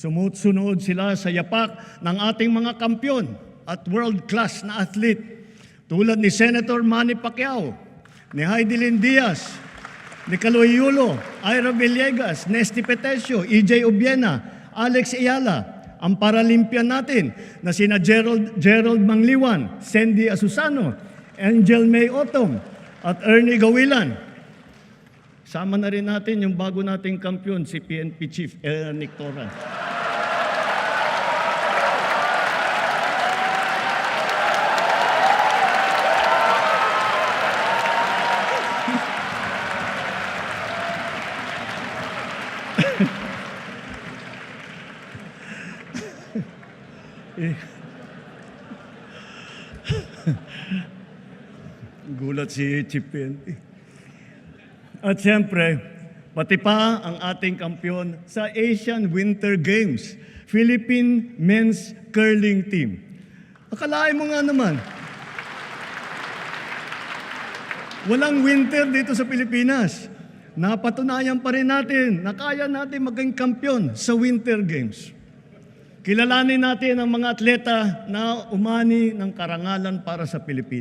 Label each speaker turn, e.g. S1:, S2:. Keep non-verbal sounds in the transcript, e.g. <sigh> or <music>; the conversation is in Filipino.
S1: Sumusunod sila sa yapak ng ating mga kampyon at world-class na athlete tulad ni Senator Manny Pacquiao, ni Heidelin Diaz, ni Caloy Yulo, Ira Villegas, Nesty Petesio, EJ Obiena, Alex Ayala, ang Paralympian natin na sina Gerald, Gerald Mangliwan, Sandy Asusano, Angel May Otom, at Ernie Gawilan. Sama na rin natin yung bago nating kampyon, si PNP Chief Eric Torran. <laughs> Gulat si Chief PNP. At siyempre, pati pa ang ating kampyon sa Asian Winter Games, Philippine Men's Curling Team. Akalain mo nga naman, walang winter dito sa Pilipinas. Napatunayan pa rin natin na kaya natin maging kampyon sa Winter Games. Kilalanin natin ang mga atleta na umani ng karangalan para sa Pilipinas.